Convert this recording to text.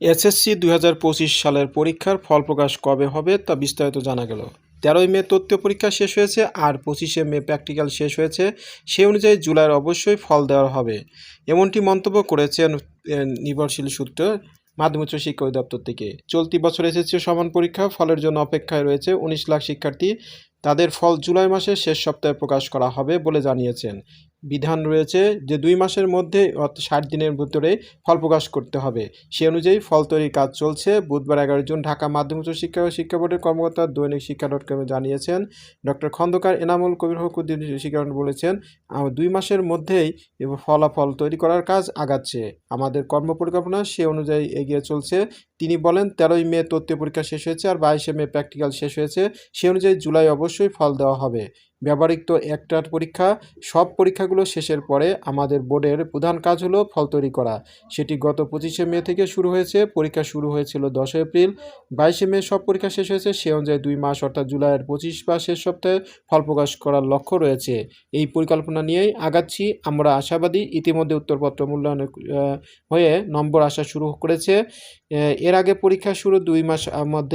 SSC দুই হাজার পঁচিশ সালের পরীক্ষার ফল প্রকাশ কবে হবে তা বিস্তারিত জানা গেল। তেরোই মে তথ্য পরীক্ষা শেষ হয়েছে আর পঁচিশে মে প্র্যাকটিক্যাল শেষ হয়েছে। সেই অনুযায়ী জুলাইয়ের অবশ্যই ফল দেওয়া হবে। এমনটি মন্তব্য করেছেন নির্ভরশীল সূত্র মাধ্যমিক শিক্ষা অধিদপ্তর থেকে। চলতি বছর এসএসসি সমান পরীক্ষা ফলের জন্য অপেক্ষায় রয়েছে উনিশ লাখ শিক্ষার্থী। তাদের ফল জুলাই মাসের শেষ সপ্তাহে প্রকাশ করা হবে বলে জানিয়েছেন। বিধান রয়েছে যে দুই মাসের মধ্যে অর্থাৎ ষাট দিনের ভিতরে ফল প্রকাশ করতে হবে। সে অনুযায়ী ফল তৈরির কাজ চলছে। বুধবার এগারো জুন ঢাকা মাধ্যমিক উচ্চ শিক্ষা ও শিক্ষা বোর্ডের কর্মকর্তা দৈনিক শিক্ষা ডট কমে জানিয়েছেন, ডক্টর খন্দকার এনামুল কবির হকুদ্দিন শিক্ষা বলেছেন দুই মাসের মধ্যেই ফলাফল তৈরি করার কাজ আগাচ্ছে। আমাদের কর্ম পরিকল্পনা সে অনুযায়ী এগিয়ে চলছে। তিনি বলেন, তেরোই মে তথ্য পরীক্ষা শেষ হয়েছে আর বাইশে মে প্র্যাকটিক্যাল শেষ হয়েছে। সে অনুযায়ী জুলাই অবশ্যই ফল দেওয়া হবে। ব্যবহারিক একটার পরীক্ষা সব পরীক্ষাগুলো শেষের পরে আমাদের বোর্ডের প্রধান কাজ হলো ফল তৈরি করা। সেটি গত পঁচিশে মে থেকে শুরু হয়েছে পরীক্ষা শুরু হয়েছিল দশই এপ্রিল। বাইশে মে সব পরীক্ষা শেষ হয়েছে সে অনুযায়ী দুই মাস অর্থাৎ জুলাইয়ের পঁচিশ বা শেষ সপ্তাহে ফল প্রকাশ করার লক্ষ্য রয়েছে। এই পরিকল্পনা নিয়েই আগাচ্ছি। আমরা আশাবাদী ইতিমধ্যে উত্তরপত্র মূল্যায়নের আহ, হয়ে নম্বর আসা শুরু করেছে। এর আগে পরীক্ষা শুরু দুই মাস মধ্যে